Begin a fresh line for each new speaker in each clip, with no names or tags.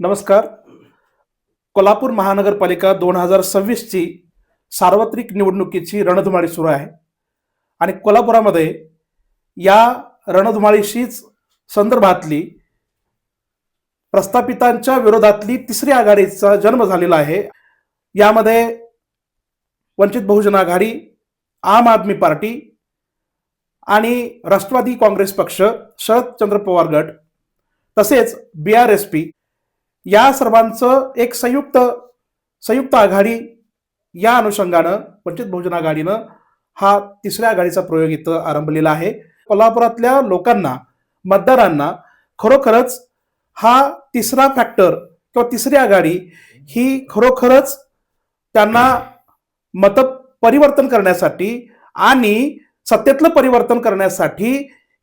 नमस्कार. कोल्हापूर महानगरपालिका दोन हजार सव्वीसची सार्वत्रिक निवडणुकीची रणधुमाळी सुरू आहे. आणि कोल्हापुरामध्ये या रणधुमाळीशीच संदर्भातली प्रस्थापितांच्या विरोधातली तिसरी आघाडीचा जन्म झालेला आहे. यामध्ये वंचित बहुजन आघाडी आम आदमी पार्टी आणि राष्ट्रवादी काँग्रेस पक्ष शरदचंद्र पवार गट तसेच बी आर एस पी या सर्वांचं एक संयुक्त संयुक्त आघाडी या अनुषंगानं वंचित बहुजन आघाडीनं हा तिसऱ्या आघाडीचा प्रयोग इथं आरंभलेला आहे. कोल्हापुरातल्या लोकांना मतदारांना खरोखरच हा तिसरा फॅक्टर किंवा तिसरी आघाडी ही खरोखरच त्यांना मत परिवर्तन करण्यासाठी आणि सत्तेतलं परिवर्तन करण्यासाठी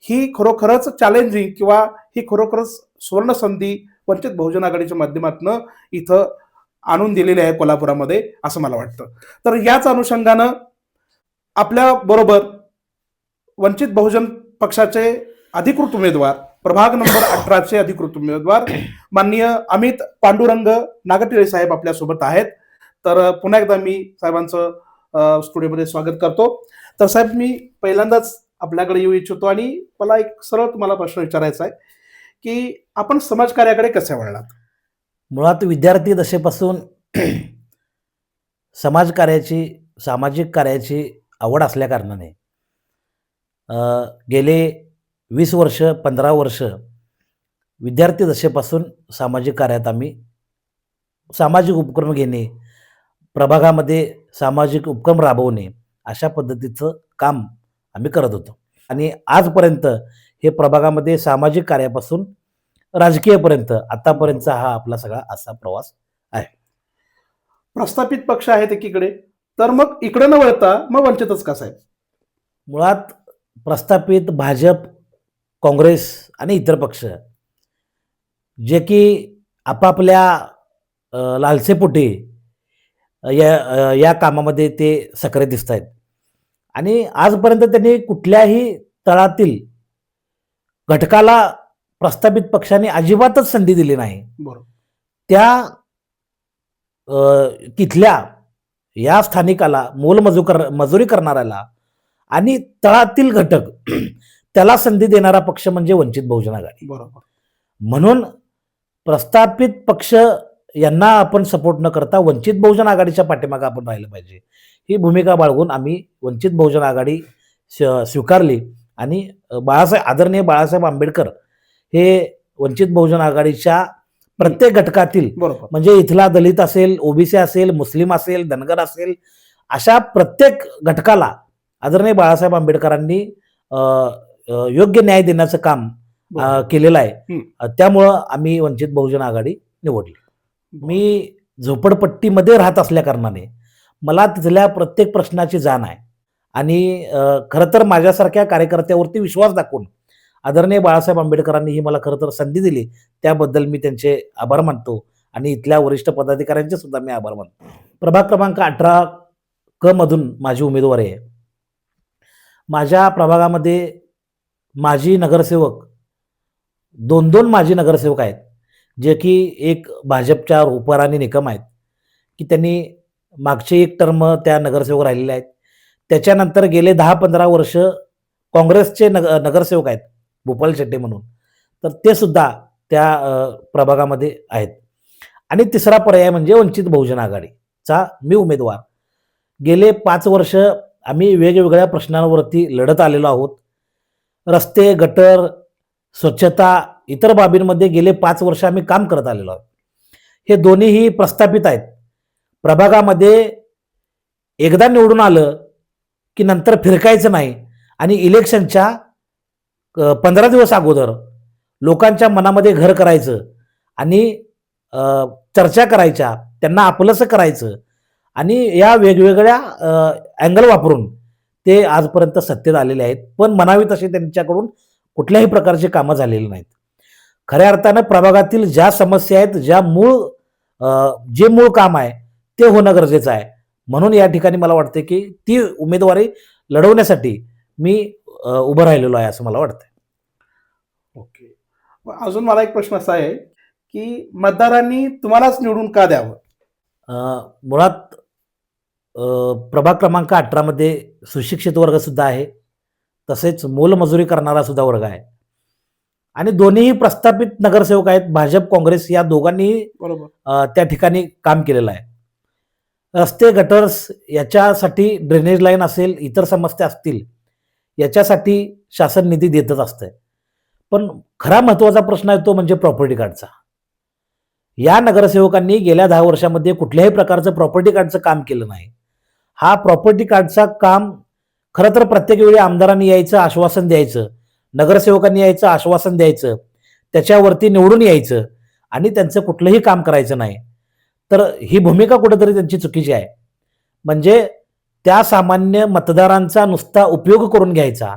ही खरोखरच चॅलेंजिंग किंवा ही खरोखरच सुवर्ण संधी वंचित बहुजन आघाडीच्या माध्यमातून इथं आणून दिलेले आहे कोल्हापुरामध्ये असं मला वाटतं. तर याच अनुषंगानं आपल्या बरोबर वंचित बहुजन पक्षाचे अधिकृत उमेदवार प्रभाग नंबर अठराचे अधिकृत उमेदवार माननीय अमित पांडुरंग नागटिळे साहेब आपल्यासोबत आहेत. तर पुन्हा एकदा मी साहेबांचं स्टुडिओमध्ये स्वागत करतो. तर साहेब मी पहिल्यांदाच आपल्याकडे येऊ इच्छितो आणि मला एक सरळ तुम्हाला प्रश्न विचारायचा आहे. की आपण समाजकार्याकडे कसे वळलात
मुळात विद्यार्थी दशेपासून समाजकार्याची सामाजिक कार्याची आवड असल्याकारणाने गेले वीस वर्ष पंधरा वर्ष विद्यार्थी दशेपासून सामाजिक कार्यात आम्ही सामाजिक उपक्रम घेणे प्रभागामध्ये सामाजिक उपक्रम राबवणे अशा पद्धतीचं काम आम्ही करत होतो. आणि आजपर्यंत हे प्रभागामध्ये सामाजिक कार्यापासून राजकीयपर्यंत आतापर्यंतचा हा आपला सगळा असा प्रवास
प्रस्थापित पक्ष आहेत एकीकडे तर मग इकडे न वळता मग वंचितच का साहेब?
मुळात प्रस्थापित भाजप काँग्रेस आणि इतर पक्ष जे की आपापल्या लालसेपोटी या या कामामध्ये ते सक्रिय दिसत आहेत आणि आजपर्यंत त्यांनी कुठल्याही तळातील घटकाला प्रस्थापित पक्षाने अजिबातच संधी दिली नाही.
बरोबर.
त्या तिथल्या या स्थानिकाला मोलमजू कर मजुरी करणाऱ्याला आणि तळातील घटक त्याला संधी देणारा पक्ष म्हणजे वंचित बहुजन आघाडी.
बरोबर.
म्हणून प्रस्थापित पक्ष यांना आपण सपोर्ट न करता वंचित बहुजन आघाडीच्या पाठीमागे आपण राहिलं पाहिजे. ही भूमिका बाळगून आम्ही वंचित बहुजन आघाडी स्व- स्वीकारली. आणि बाळासाहेब आदरणीय बाळासाहेब आंबेडकर हे वंचित बहुजन आघाडीच्या प्रत्येक घटकातील म्हणजे इथला दलित असेल ओबीसी असेल मुस्लिम असेल धनगर असेल अशा प्रत्येक घटकाला आदरणीय बाळासाहेब आंबेडकरांनी योग्य न्याय देण्याचं काम. केलेलं आहे. त्यामुळं आम्ही वंचित बहुजन आघाडी निवडली. मी झोपडपट्टीमध्ये राहत असल्या कारणाने मला तिथल्या प्रत्येक प्रश्नाची जाण आहे. आणि खरं तर माझ्यासारख्या कार्यकर्त्यावरती विश्वास दाखवून आदरणीय बाळासाहेब आंबेडकरांनी ही मला खरं तर संधी दिली त्याबद्दल मी त्यांचे आभार मानतो आणि इथल्या वरिष्ठ पदाधिकाऱ्यांचे सुद्धा मी आभार मानतो. प्रभाग क्रमांक अठरा क मधून माझी उमेदवारी आहे. माझ्या प्रभागामध्ये माजी नगरसेवक दोन दोन माजी नगरसेवक आहेत जे की एक भाजपच्या रुपाराणी निकम आहेत की त्यांनी मागचे एक टर्म त्या नगरसेवक राहिलेले आहेत. त्याच्यानंतर गेले दहा पंधरा वर्ष काँग्रेसचे नग नगरसेवक आहेत भूपाल शेट्टे म्हणून. तर ते सुद्धा त्या प्रभागामध्ये आहेत. आणि तिसरा पर्याय म्हणजे वंचित बहुजन आघाडीचा मी उमेदवार. गेले पाच वर्ष आम्ही वेगवेगळ्या प्रश्नांवरती लढत आलेलो आहोत. रस्ते गटर स्वच्छता इतर बाबींमध्ये गेले पाच वर्ष आम्ही काम करत आलेलो आहोत. हे दोन्हीही प्रस्थापित आहेत. प्रभागामध्ये एकदा निवडून आलं की नंतर फिरकायचं नाही. आणि इलेक्शनच्या पंधरा दिवस अगोदर लोकांच्या मनामध्ये घर करायचं आणि चर्चा करायच्या त्यांना आपलंसं करायचं आणि या वेगवेगळ्या अँगल वापरून ते आजपर्यंत सत्तेत आलेले आहेत. पण म्हणावी तसे त्यांच्याकडून कुठल्याही प्रकारची कामं झालेली नाहीत. खऱ्या अर्थानं प्रभागातील ज्या समस्या आहेत ज्या मूळ जे मूळ काम आहे ते होणं गरजेचं आहे. म्हणून या ठिकाणी मला वाटते की ती उमेदवारी लढवण्यासाठी मी उभं राहिलेलो आहे असं मला वाटतं
ओके. अजून मला एक प्रश्न असा आहे की मतदारांनी तुम्हालाच निवडून का द्यावं?
मुळात प्रभाग क्रमांक अठरामध्ये सुशिक्षित वर्ग सुद्धा आहे. तसेच मोलमजुरी करणारा सुद्धा वर्ग आहे. आणि दोन्हीही प्रस्थापित नगरसेवक आहेत. भाजप काँग्रेस या दोघांनीही
बरोबर.
त्या ठिकाणी काम केलेलं आहे. रस्ते गटर्स याच्यासाठी ड्रेनेज लाईन असेल इतर समस्या असतील याच्यासाठी शासन निधी देतच असतंय. पण खरा महत्त्वाचा प्रश्न आहे तो म्हणजे प्रॉपर्टी कार्डचा या नगरसेवकांनी गेल्या दहा वर्षामध्ये कुठल्याही प्रकारचं प्रॉपर्टी कार्डचं काम केलं नाही. हा प्रॉपर्टी कार्डचा काम खरं तर प्रत्येक वेळी आमदारांनी यायचं आश्वासन द्यायचं नगरसेवकांनी यायचं आश्वासन द्यायचं त्याच्यावरती निवडून यायचं आणि त्यांचं कुठलंही काम करायचं नाही. तर ही भूमिका कुठेतरी त्यांची चुकीची आहे. म्हणजे त्या सामान्य मतदारांचा नुसता उपयोग करून घ्यायचा.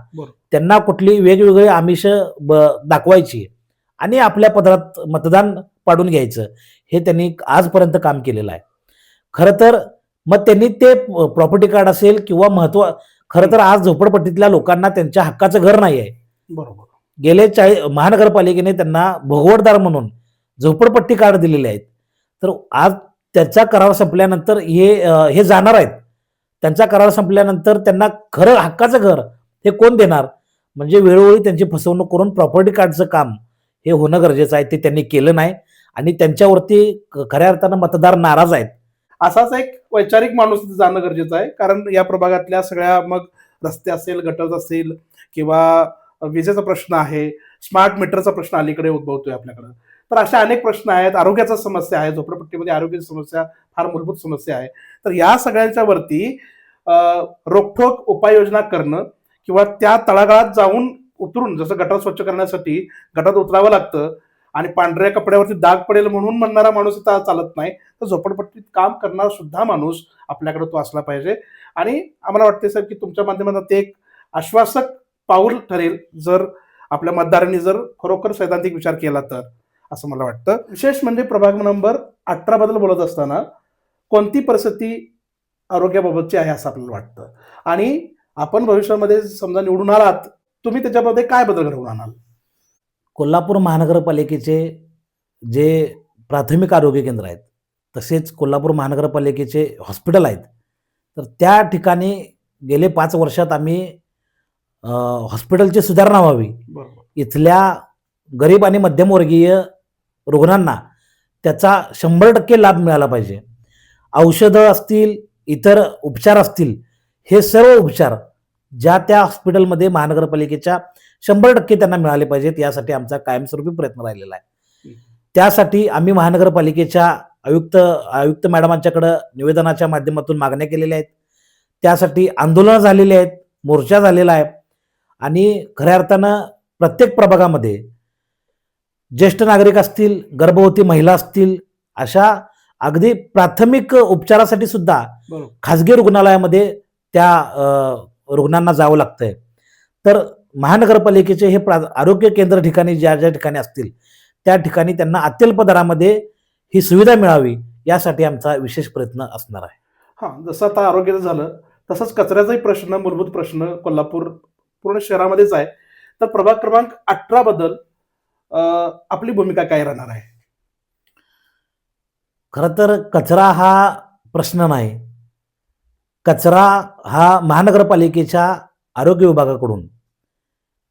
त्यांना कुठली वेगवेगळी आमिष दाखवायची आणि आपल्या पदरात मतदान पाडून घ्यायचं हे त्यांनी आजपर्यंत काम केलेलं आहे. खरं तर मग त्यांनी ते प्रॉपर्टी कार्ड असेल किंवा महत्त्व खरं तर आज झोपडपट्टीतल्या लोकांना त्यांच्या हक्काचं घर नाही आहे
बरोबर.
गेले चाळी महानगरपालिकेने त्यांना भोगवटदार म्हणून झोपडपट्टी कार्ड दिलेले आहेत. तर आज त्याचा करार संपल्यानंतर हे हे जाणार आहेत. त्यांचा करार संपल्यानंतर त्यांना खरं हक्काचं घर हे कोण देणार? म्हणजे वेळोवेळी त्यांची फसवणूक करून प्रॉपर्टी कार्डचं काम हे होणं गरजेचं आहे ते त्यांनी केलं नाही. आणि त्यांच्यावरती खऱ्या अर्थानं मतदार नाराज आहेत.
असाच एक वैचारिक माणूस तिथे जाणं गरजेचं आहे. कारण या प्रभागातल्या सगळ्या मग रस्ते असेल गटर्स असेल किंवा विजेचा प्रश्न आहे स्मार्ट मीटरचा प्रश्न अलीकडे उद्भवतोय आपल्याकडं. तर अशा अनेक प्रश्न आहेत. आरोग्याचा समस्या आहे. झोपडपट्टीमध्ये आरोग्याची समस्या फार मूलभूत समस्या आहे. तर या सगळ्यांच्या वरती रोखोक उपाययोजना करणं किंवा त्या तळागाळात जाऊन उतरून जसं गटार स्वच्छ करण्यासाठी गटात उतरावं लागतं आणि पांढऱ्या कपड्यावरती दाग पडेल म्हणून म्हणणारा माणूस इथं चालत नाही तर झोपडपट्टीत काम करणारा सुद्धा माणूस आपल्याकडे तो असला पाहिजे. आणि आम्हाला वाटते साहेब की तुमच्या माध्यमातून ते एक आश्वासक पाऊल ठरेल जर आपल्या मतदारांनी जर खरोखर सैद्धांतिक विचार केला तर. असं मला वाटतं. विशेष म्हणजे प्रभाग नंबर अठरा बद्दल बोलत असताना कोणती परिस्थिती आरोग्याबाबतची आहे असं आपल्याला वाटतं? आणि आपण भविष्यामध्ये समजा निवडून आलात तुम्ही त्याच्यामध्ये काय बदल घडवून आणाल?
कोल्हापूर महानगरपालिकेचे जे प्राथमिक आरोग्य केंद्र आहेत तसेच कोल्हापूर महानगरपालिकेचे हॉस्पिटल आहेत तर त्या ठिकाणी गेले पाच वर्षात आम्ही हॉस्पिटलची सुधारणा व्हावी. इथल्या गरीब आणि मध्यमवर्गीय रुग्णांना त्याचा शंभर टक्के लाभ मिळाला पाहिजे. औषधं असतील इतर उपचार असतील हे सर्व उपचार ज्या त्या हॉस्पिटलमध्ये महानगरपालिकेच्या शंभर टक्के त्यांना मिळाले पाहिजेत यासाठी आमचा कायमस्वरूपी प्रयत्न राहिलेला आहे. त्यासाठी आम्ही महानगरपालिकेच्या आयुक्त आयुक्त मॅडमांच्याकडं निवेदनाच्या माध्यमातून मागण्या केलेल्या आहेत. त्यासाठी आंदोलनं झालेली आहेत मोर्चा झालेला आहे. आणि खऱ्या अर्थानं प्रत्येक प्रभागामध्ये ज्येष्ठ नागरिक असतील गर्भवती महिला असतील अशा अगदी प्राथमिक उपचारासाठी सुद्धा खाजगी रुग्णालयामध्ये त्या रुग्णांना जावं लागतंय. तर महानगरपालिकेचे हे प्रा आरोग्य केंद्र ठिकाणी ज्या ज्या ठिकाणी असतील त्या ठिकाणी त्यांना अत्यल्प दरामध्ये ही सुविधा मिळावी यासाठी आमचा विशेष प्रयत्न असणार आहे.
हा जसं आता आरोग्याचं झालं तसंच कचऱ्याचाही प्रश्न मूलभूत प्रश्न कोल्हापूर पूर्ण शहरामध्येच आहे. तर प्रभाग क्रमांक अठरा बद्दल आपली भूमिका काय राहणार आहे?
खरं तर कचरा हा प्रश्न नाही. कचरा हा महानगरपालिकेच्या आरोग्य विभागाकडून.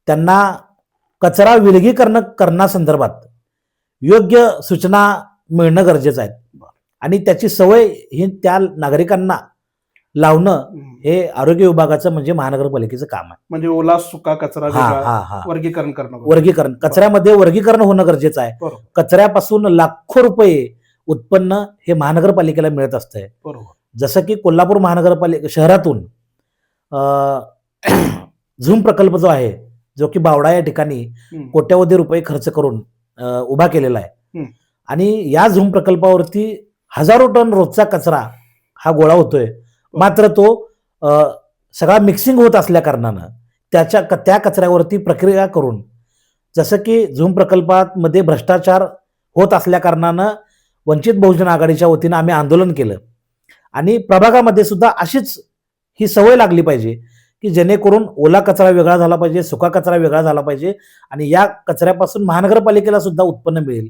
त्यांना कचरा विलगीकरण करण्यासंदर्भात योग्य सूचना मिळणं गरजेचं आहे. आणि त्याची सवय ही त्या नागरिकांना लावणं हे आरोग्य विभागाचं म्हणजे महानगरपालिकेचं काम आहे.
म्हणजे ओला सुका कचरा
हा
वेगळा
हा हा.
वर्गीकरण करणं
वर्गीकरण. कचऱ्यामध्ये वर्गीकरण होणं गरजेचं आहे.
बरोबर.
कचऱ्यापासून लाखो रुपये उत्पन्न हे महानगरपालिकेला मिळत असतंय.
बरोबर.
जसं की कोल्हापूर महानगरपालिका शहरातून अं, झूम प्रकल्प जो आहे जो की बावडा या ठिकाणी
हम्म.
कोट्यवधी रुपये खर्च करून अं, उभा केलेला आहे.
हम्म.
आणि या झूम प्रकल्पावरती हजारो टन रोजचा कचरा हा गोळा होतोय. मात्र तो सगळा मिक्सिंग होत असल्या कारणानं त्याच्या त्या कचऱ्यावरती प्रक्रिया करून जसं की झूम प्रकल्पामध्ये भ्रष्टाचार होत असल्या कारणानं वंचित बहुजन आघाडीच्या वतीनं आम्ही आंदोलन केलं. आणि प्रभागामध्ये सुद्धा अशीच ही सवय लागली पाहिजे की जेणेकरून ओला कचरा वेगळा झाला पाहिजे सुका कचरा वेगळा झाला पाहिजे आणि या कचऱ्यापासून महानगरपालिकेला सुद्धा उत्पन्न मिळेल.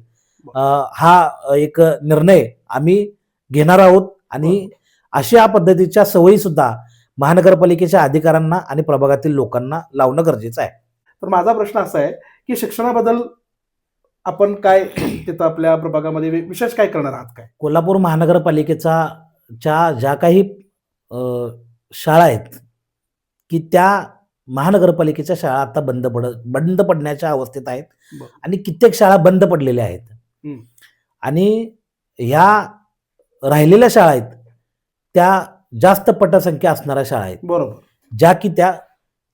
हा एक निर्णय आम्ही घेणार आहोत आणि अशा पद्धतीच्या सवयी सुद्धा महानगरपालिकेच्या अधिकाऱ्यांना आणि प्रभागातील लोकांना लावणं गरजेचं आहे
तर माझा प्रश्न असा आहे की शिक्षणाबद्दल आपण काय तिथं आपल्या प्रभागामध्ये विशेष काय करणार आहात काय
कोल्हापूर महानगरपालिकेचा च्या ज्या काही शाळा आहेत की त्या महानगरपालिकेच्या शाळा आता बंद पड बंद पडण्याच्या अवस्थेत आहेत. आणि कित्येक शाळा बंद पडलेल्या आहेत. आणि ह्या राहिलेल्या शाळा आहेत त्या जास्त पटसंख्या असणाऱ्या शाळा आहेत.
बरोबर.
ज्या की त्या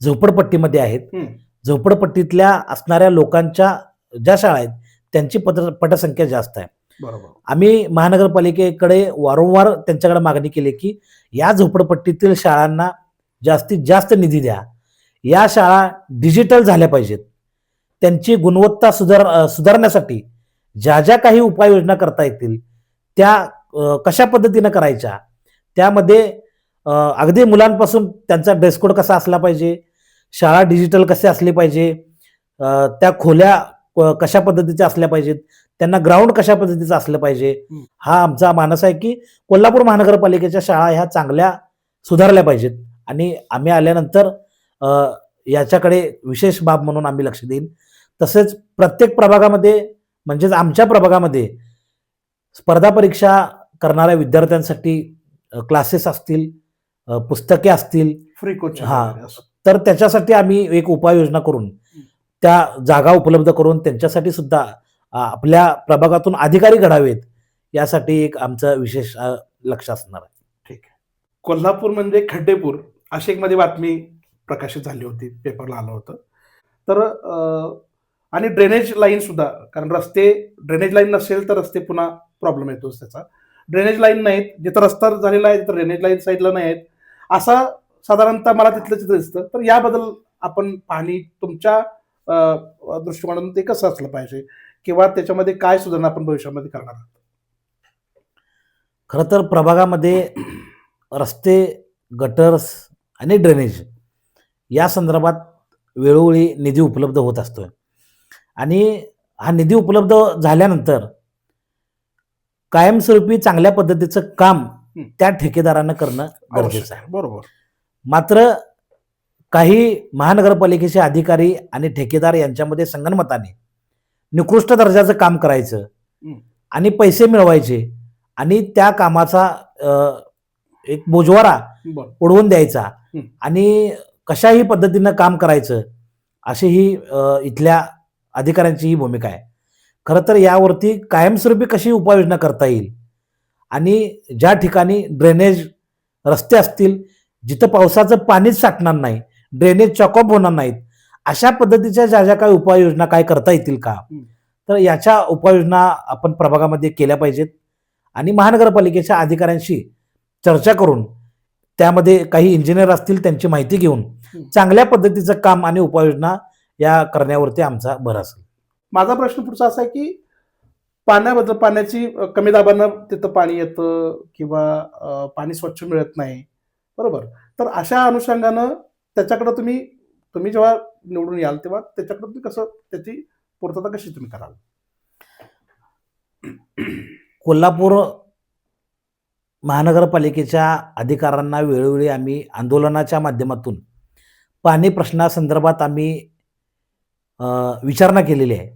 झोपडपट्टीमध्ये आहेत.
हम्म.
झोपडपट्टीतल्या असणाऱ्या लोकांच्या ज्या शाळा आहेत त्यांची पट पटसंख्या जास्त आहे.
बरोबर.
आम्ही महानगरपालिकेकडे वारंवार त्यांच्याकडे मागणी केली की या झोपडपट्टीतील शाळांना जास्तीत जास्त निधी द्या. या शाळा डिजिटल झाल्या पाहिजेत. त्यांची गुणवत्ता सुधार अ, सुधारण्यासाठी ज्या ज्या काही उपाययोजना करता येतील त्या अ, कशा पद्धतीनं करायच्या त्यामध्ये अगदी मुलांपासून त्यांचा ड्रेस कोड कसा असला पाहिजे शाळा डिजिटल कसे असले पाहिजे त्या खोल्या कशा पद्धतीच्या असल्या पाहिजेत त्यांना ग्राउंड कशा पद्धतीचं असलं पाहिजे
हं.
आमचा मानस आहे की कोल्हापूर महानगरपालिकेच्या शाळा ह्या चांगल्या सुधारल्या पाहिजेत आणि आम्ही आल्यानंतर याच्याकडे विशेष बाब म्हणून आम्ही लक्ष देईन तसेच प्रत्येक प्रभागामध्ये म्हणजेच आमच्या प्रभागामध्ये स्पर्धा परीक्षा करणाऱ्या विद्यार्थ्यांसाठी क्लासेस असतील पुस्तके असतील.
फ्री कोचिंग
हा. तर त्याच्यासाठी आम्ही एक उपाययोजना करून त्या जागा उपलब्ध करून त्यांच्यासाठी सुद्धा आपल्या प्रभागातून अधिकारी घडावेत यासाठी एक आमचं विशेष लक्ष असणार आहे.
ठीक आहे. कोल्हापूर म्हणजे खड्डेपूर अशी एक मध्ये बातमी प्रकाशित झाली होती पेपरला आलं होतं. तर आणि ड्रेनेज लाईन सुद्धा कारण रस्ते ड्रेनेज लाईन नसेल तर रस्ते पुन्हा प्रॉब्लेम येतोच त्याचा. ड्रेनेज लाईन नाहीत जिथं रस्ता झालेला आहे तिथं ड्रेनेज लाईन साईडला नाही आहेत असा साधारणतः मला तिथलं चित्र दिसतं. तर याबद्दल आपण पाहणी तुमच्या दृष्टिकोनातून ते कसं असलं पाहिजे? किंवा त्याच्यामध्ये काय सुधारणा आपण भविष्यामध्ये करणार आहोत?
खरं तर प्रभागामध्ये रस्ते गटर्स आणि ड्रेनेज या संदर्भात वेळोवेळी निधी उपलब्ध होत असतो आणि हा निधी उपलब्ध झाल्यानंतर कायमस्वरूपी चांगल्या पद्धतीचं काम. त्या ठेकेदारानं करणं गरजेचं आहे
बरोबर
मात्र काही महानगरपालिकेचे अधिकारी आणि ठेकेदार यांच्यामध्ये संगनमताने निकृष्ट दर्जाचं काम करायचं. आणि पैसे मिळवायचे आणि त्या कामाचा एक बोजवारा उडवून द्यायचा. आणि कशाही पद्धतीनं काम करायचं अशी ही इथल्या अधिकाऱ्यांची ही भूमिका आहे खरं तर यावरती कायमस्वरूपी कशी उपाययोजना करता येईल आणि ज्या ठिकाणी ड्रेनेज रस्ते असतील जिथं पावसाचं पाणीच साठणार नाही ड्रेनेज चॉकअप होणार नाहीत अशा पद्धतीच्या ज्या ज्या काही उपाययोजना काय करता येतील का. तर याच्या उपाययोजना आपण प्रभागामध्ये केल्या पाहिजेत आणि महानगरपालिकेच्या अधिकाऱ्यांशी चर्चा करून त्यामध्ये काही इंजिनियर असतील त्यांची माहिती घेऊन. चांगल्या पद्धतीचं काम आणि उपाययोजना या करण्यावरती आमचा भर असेल
माझा प्रश्न पुढचा असा आहे की पाण्याबद्दल पाण्याची कमी दाबानं तिथं पाणी येतं किंवा पाणी स्वच्छ मिळत नाही. बरोबर? तर अशा अनुषंगानं त्याच्याकडे तुम्ही तुम्ही जेव्हा निवडून याल तेव्हा त्याच्याकडे तुम्ही कसं त्याची पूर्तता कशी तुम्ही कराल?
कोल्हापूर महानगरपालिकेच्या अधिकाऱ्यांना वेळोवेळी आम्ही आंदोलनाच्या माध्यमातून पाणी प्रश्नासंदर्भात आम्ही विचारणा केलेली आहे.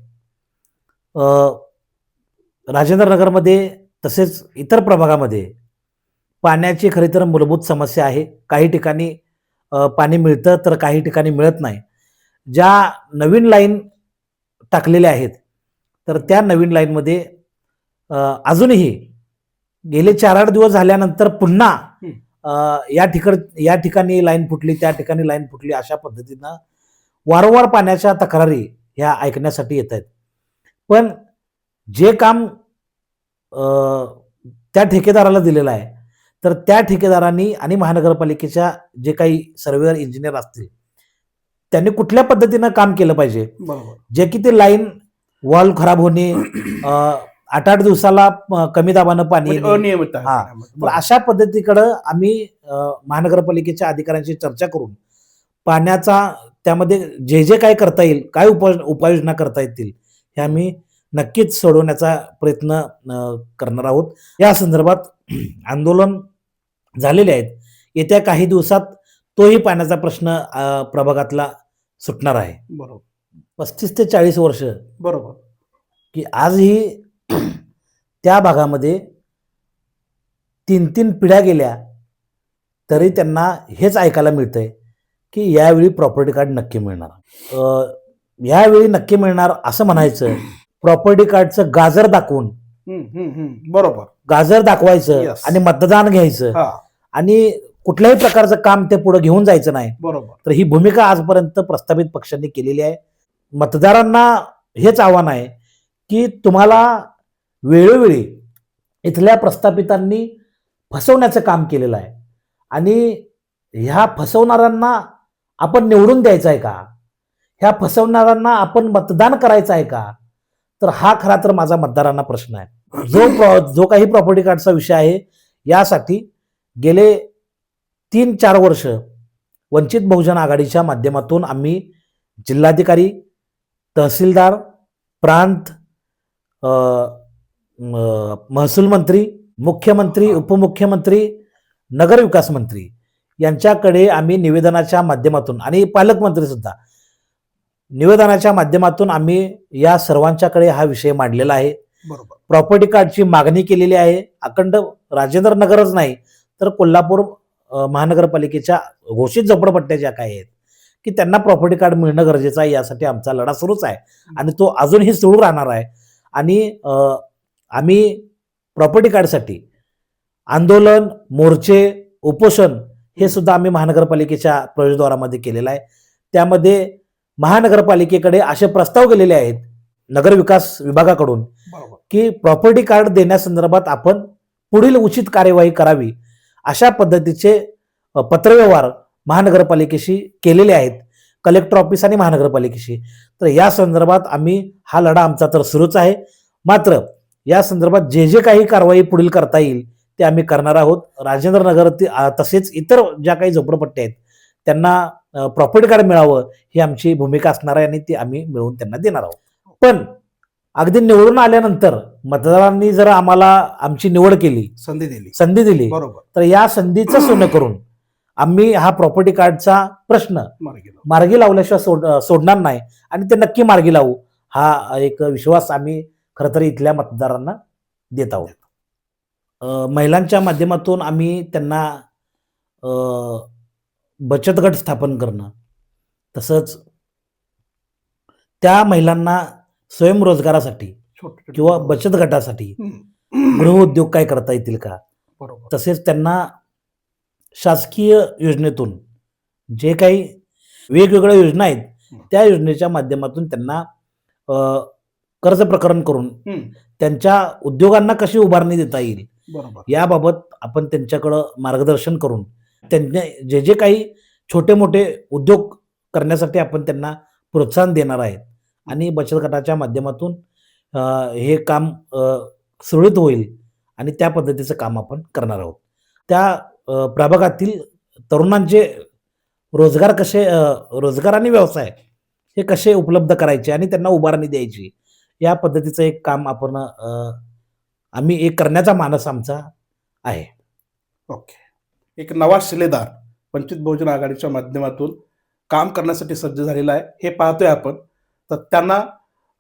राजेंद्रनगरमध्ये तसेच इतर प्रभागामध्ये पाण्याची खरी तर मूलभूत समस्या आहे. काही ठिकाणी पाणी मिळतं तर काही ठिकाणी मिळत नाही. ज्या नवीन लाईन टाकलेल्या आहेत तर त्या नवीन लाईनमध्ये अजूनही गेले चार आठ दिवस झाल्यानंतर पुन्हा या ठिकाण या ठिकाणी लाईन फुटली त्या ठिकाणी लाईन फुटली अशा पद्धतीनं वारंवार पाण्याच्या तक्रारी ह्या ऐकण्यासाठी येत आहेत. पण जे काम त्या ठेकेदाराला दिलेलं आहे तर त्या ठेकेदारांनी आणि महानगरपालिकेच्या जे काही सर्वेअर इंजिनियर असतील त्यांनी कुठल्या पद्धतीनं काम केलं पाहिजे जे की ते लाईन वॉल खराब होणे आठ आठ दिवसाला कमी दाबानं पाणी
म्हणजे. अनियमित
हा. अशा पद्धतीकडं आम्ही महानगरपालिकेच्या अधिकाऱ्यांशी चर्चा करून पाण्याचा त्यामध्ये जे जे काय करता येईल काय उपाय उपाययोजना करता येतील हे आम्ही नक्कीच सोडवण्याचा प्रयत्न करणार आहोत. या संदर्भात आंदोलन झालेले आहेत. येत्या काही दिवसात तोही पाण्याचा प्रश्न प्रभागातला सुटणार आहे.
बरोबर.
पस्तीस ते चाळीस वर्ष
बरोबर.
की आजही त्या भागामध्ये तीन तीन पिढ्या गेल्या तरी त्यांना हेच ऐकायला मिळतंय की यावेळी प्रॉपर्टी कार्ड नक्की मिळणार. अ, यावेळी नक्की मिळणार असं म्हणायचं. प्रॉपर्टी कार्डचं गाजर दाखवून.
बरोबर.
गाजर दाखवायचं. आणि मतदान घ्यायचं.
हा.
आणि कुठल्याही प्रकारचं काम ते पुढे घेऊन जायचं नाही.
बरोबर.
तर ही भूमिका आजपर्यंत प्रस्थापित पक्षांनी केलेली आहे. मतदारांना हेच आव्हान आहे की तुम्हाला वेळोवेळी इथल्या प्रस्थापितांनी फसवण्याचं काम केलेलं आहे. आणि ह्या फसवणाऱ्यांना आपण निवडून द्यायचं आहे का? ह्या फसवणाऱ्यांना आपण मतदान करायचं आहे का? तर हा खरा तर माझा मतदारांना प्रश्न आहे. जो जो काही प्रॉपर्टी कार्डचा विषय आहे यासाठी गेले तीन चार वर्ष वंचित बहुजन आघाडीच्या माध्यमातून आम्ही जिल्हाधिकारी तहसीलदार प्रांत महसूल मंत्री मुख्यमंत्री उपमुख्यमंत्री नगरविकास मंत्री यांच्याकडे आम्ही निवेदनाच्या माध्यमातून आणि पालकमंत्री सुद्धा निवेदनाच्या माध्यमातून आम्ही या सर्वांच्याकडे हा विषय मांडलेला आहे.
बरोबर.
प्रॉपर्टी कार्डची मागणी केलेली आहे. अखंड राजेंद्र नगरच नाही तर कोल्हापूर महानगरपालिकेच्या घोषित झोपडपट्ट्या ज्या काही आहेत की त्यांना प्रॉपर्टी कार्ड मिळणं गरजेचं आहे यासाठी आमचा लढा सुरूच आहे. आणि तो अजूनही सुरू राहणार आहे. आणि आम्ही प्रॉपर्टी कार्डसाठी आंदोलन मोर्चे उपोषण हे सुद्धा आम्ही महानगरपालिकेच्या प्रवेशद्वारामध्ये केलेलं आहे. त्यामध्ये महानगरपालिकेकडे असे प्रस्ताव गेलेले आहेत नगरविकास विभागाकडून की प्रॉपर्टी कार्ड देण्यासंदर्भात आपण पुढील उचित कार्यवाही करावी अशा पद्धतीचे पत्रव्यवहार महानगरपालिकेशी केलेले आहेत कलेक्टर ऑफिस आणि महानगरपालिकेशी. तर या संदर्भात आम्ही हा लढा आमचा तर सुरूच आहे. मात्र या संदर्भात जे जे काही कारवाई पुढील करता येईल ते आम्ही करणार आहोत. राजेंद्र नगर तसेच इतर ज्या काही झोपडपट्ट्या आहेत त्यांना प्रॉपर्टी कार्ड मिळावं ही आमची भूमिका असणार आहे आणि ती आम्ही मिळवून त्यांना देणार आहोत. पण अगदी निवडून आल्यानंतर मतदारांनी जर आम्हाला आमची निवड केली
संधी दिली.
संधी दिली
बरोबर.
तर या संधीचं सोनं करून आम्ही हा प्रॉपर्टी कार्डचा प्रश्न
मार्गी लावू.
मार्गी लावल्याशिवाय सोड सोडणार नाही आणि ते नक्की मार्गी लावू हा एक विश्वास आम्ही खरं तर इथल्या मतदारांना देत आहोत. महिलांच्या माध्यमातून आम्ही त्यांना बचत गट स्थापन करणं तसंच त्या महिलांना स्वयंरोजगारासाठी किंवा. बचत गटासाठी. गृहउद्योग काय करता येतील का तसेच त्यांना शासकीय योजनेतून जे काही वेगवेगळ्या योजना आहेत त्या योजनेच्या माध्यमातून त्यांना कर्ज प्रकरण करून. त्यांच्या उद्योगांना कशी उभारणी देता येईल याबाबत आपण त्यांच्याकडं मार्गदर्शन करून त्यांनी जे जे काही छोटे मोठे उद्योग करण्यासाठी आपण त्यांना प्रोत्साहन देणार आहेत. आणि बचत गटाच्या माध्यमातून हे काम सुरळीत होईल आणि त्या पद्धतीचं काम आपण करणार आहोत. त्या प्रभागातील तरुणांचे रोजगार कसे रोजगार आणि व्यवसाय हे कसे उपलब्ध करायचे आणि त्यांना उभारणी द्यायची या पद्धतीचं एक काम आपण आम्ही एक करण्याचा मानस आमचा आहे.
ओके. एक नवा शिलेदार वंचित बहुजन आघाडीच्या माध्यमातून काम करण्यासाठी सज्ज झालेला आहे. हे पाहतोय आपण. तर त्यांना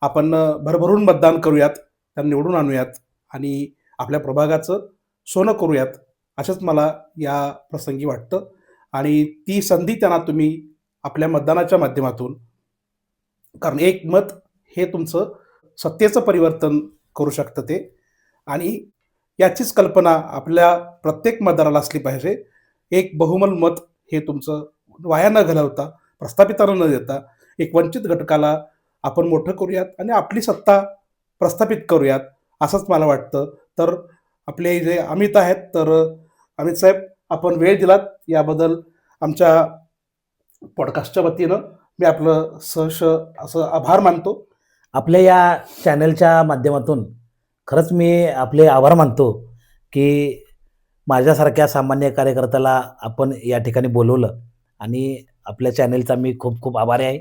आपण भरभरून मतदान करूयात त्यांना निवडून आणूयात आणि आपल्या प्रभागाचं सोनं करूयात असंच मला या प्रसंगी वाटतं. आणि ती संधी त्यांना तुम्ही आपल्या मतदानाच्या माध्यमातून कारण एक मत हे तुमचं सत्तेचं परिवर्तन करू शकतं ते. आणि याचीच कल्पना आपल्या प्रत्येक मतदाराला असली पाहिजे. एक बहुमल मत हे तुमचं वाया न घालवता प्रस्थापितांना न देता एक वंचित घटकाला आपण मोठं करूयात आणि आपली सत्ता प्रस्थापित करूयात असंच मला वाटतं. तर आपले जे अमित आहेत तर अमित साहेब आपण वेळ दिलात. याबद्दल आमच्या पॉडकास्टच्या वतीनं मी आपलं सहर्ष असं आभार मानतो.
आपल्या या चॅनलच्या माध्यमातून खरंच मी आपले आभार मानतो की माझ्यासारख्या सामान्य कार्यकर्त्याला आपण या ठिकाणी बोलवलं. आणि आपल्या चॅनेलचा मी खूप खूप आभारी आहे.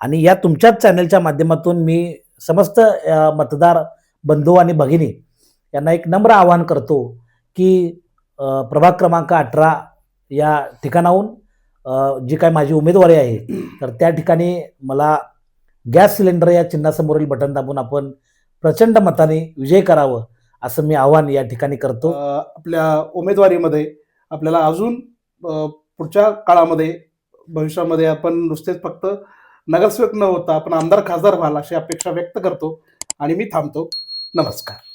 आणि या तुमच्याच चॅनेलच्या माध्यमातून मी समस्त मतदार बंधू आणि भगिनी यांना एक नम्र आवाहन करतो की प्रभाग क्रमांक अठरा या ठिकाणाहून जी काय माझी उमेदवारी आहे तर त्या ठिकाणी मला गॅस सिलेंडर या चिन्हासमोरील बटन दाबून आपण प्रचंड मताने विजय करावं असं मी आव्हान या ठिकाणी करतो.
आपल्या उमेदवारीमध्ये आपल्याला अजून पुढच्या काळामध्ये भविष्यामध्ये आपण नुसतेच फक्त नगरसेवक न होता आपण आमदार खासदार व्हाल अशी अपेक्षा व्यक्त करतो आणि मी थांबतो. नमस्कार.